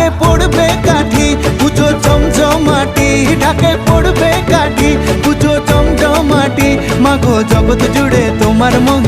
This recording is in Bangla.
ঢাকে পড়বে কাঠি, পুজো চমচমাটি, ঢাকে পড়বে কাঠি, পুজো চমচমাটি। মাগো জগৎ জুড়ে তোমার মহি